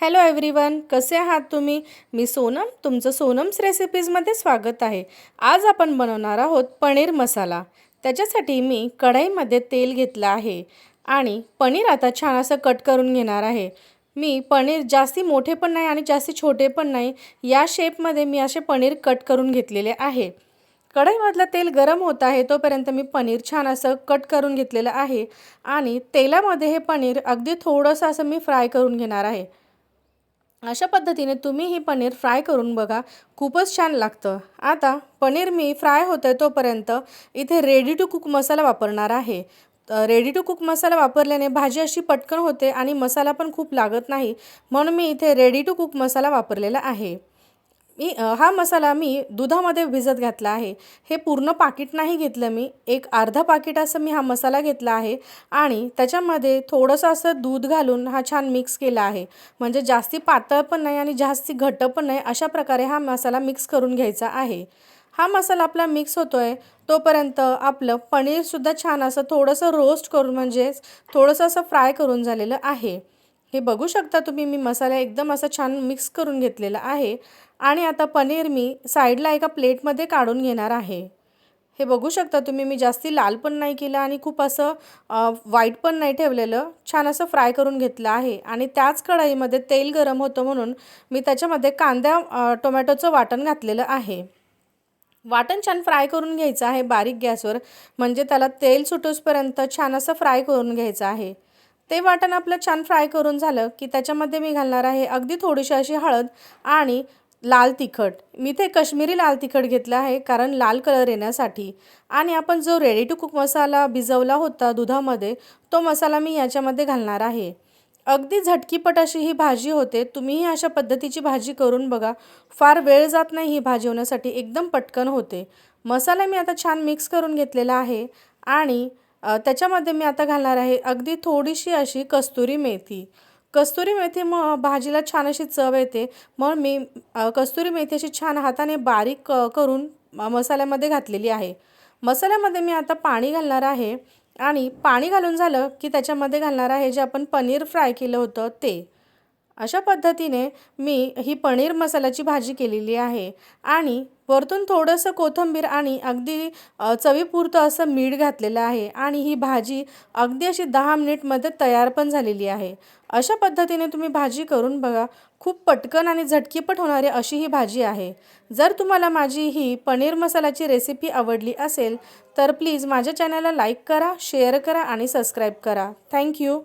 Hello everyone कसे आहात तुम्ही? मी सोनम तुमचं सोनम्स रेसिपीजमध्ये स्वागत आहे. आज आपण बनवणार आहोत पनीर मसाला. त्याच्यासाठी मी कढईमध्ये तेल घेतलं आहे आणि पनीर आता छान असं कट करून घेणार आहे. मी पनीर जास्ती मोठे पण नाही आणि जास्ती छोटे पण नाही या शेपमध्ये मी असे पनीर कट करून घेतलेले आहे. कढईमधलं तेल गरम होत आहे तोपर्यंत मी पनीर छान असं कट करून घेतलेलं आहे आणि तेलामध्ये हे पनीर अगदी थोडंसं असं मी फ्राय करून घेणार आहे. अशा पद्धतीने तुम्ही ही पनीर फ्राय करून बघा. खूपच छान लागतं. आता पनीर मी फ्राय होतं आहे तोपर्यंत इथे रेडी टू कुक मसाला वापरणार आहे. रेडी टू कुक मसाला वापरल्याने भाजी अशी पटकन होते आणि मसाला पण खूप लागत नाही. म्हणून मी इथे रेडी टू कुक मसाला वापरलेला आहे. मी हा मसाला मी दुधामध्ये भिजत घातला आहे. हे पूर्ण पाकिट नाही घेतलं मी. एक अर्धा पाकिट असं मी हा मसाला घेतला आहे आणि त्याच्यामध्ये थोडंसं असं दूध घालून हा छान मिक्स केला आहे. म्हणजे जास्ती पातळ पण नाही आणि जास्ती घट्ट पण नाही अशा प्रकारे हा मसाला मिक्स करून घ्यायचा आहे. हा मसाला आपला मिक्स होतो आहे तोपर्यंत आपलं पनीरसुद्धा छान असं थोडंसं रोस्ट करून म्हणजेच थोडंसं असं फ्राय करून झालेलं आहे. हे बघू शकता तुम्ही मी मसाला एकदम असं छान मिक्स करून घेतलेला आहे. आणि आता पनीर मी साईडला एका प्लेटमध्ये काढून घेणार आहे. हे बघू शकता तुम्ही मी जास्ती लाल पण नाही केलं आणि खूप असं वाईट पण नाही ठेवलेलं. छान असं फ्राय करून घेतलं आहे. आणि त्याच कढईमध्ये तेल गरम होतं म्हणून मी त्याच्यामध्ये कांद्या टोमॅटोचं वाटण घातलेलं आहे. वाटण छान फ्राय करून घ्यायचं आहे बारीक गॅसवर. म्हणजे त्याला तेल सुटूसपर्यंत छान असं फ्राय करून घ्यायचं आहे. ते वाटण आपलं छान फ्राय करून झालं की त्याच्यामध्ये मी घालणार आहे अगदी थोडीशी अशी हळद आणि लाल तिखट. मी ते कश्मीरी लाल तिखट घेतलं आहे कारण लाल कलर येण्यासाठी. आणि आपण जो रेडी टू कुक मसाला भिजवला होता दुधामध्ये तो मसाला मी याच्यामध्ये घालणार आहे. अगदी झटकीपट अशी ही भाजी होते. तुम्हीही अशा पद्धतीची भाजी करून बघा. फार वेळ जात नाही ही भाजी होण्यासाठी. एकदम पटकन होते. मसाला मी आता छान मिक्स करून घेतलेला आहे. आणि त्याच्यामध्ये मी आता घालणार आहे अगदी थोडीशी अशी कस्तुरी मेथी. कस्तुरी मेथी मग भाजीला छान अशी चव येते. मग मी कस्तुरी मेथी अशी छान हाताने बारीक करून मसाल्यामध्ये घातलेली आहे. मसाल्यामध्ये मी आता पाणी घालणार आहे आणि पाणी घालून झालं की त्याच्यामध्ये घालणार आहे जे आपण पनीर फ्राय केलं होतं ते. अशा पद्धतीने मी ही पनीर मसाल्याची भाजी केलेली आहे. आणि वरतून थोडंसं कोथिंबीर आणि अगदी चवीपुरतं असं मीठ घातलेलं आहे. आणि ही भाजी अगदी अशी दहा मिनिटमध्ये तयार पण झालेली आहे. अशा पद्धतीने तुम्ही भाजी करून बघा. खूप पटकन आणि झटकीपट होणारी अशी ही भाजी आहे. जर तुम्हाला माझी ही पनीर मसाल्याची रेसिपी आवडली असेल तर प्लीज माझ्या चॅनलला लाईक करा शेअर करा आणि सबस्क्राईब करा. थँक्यू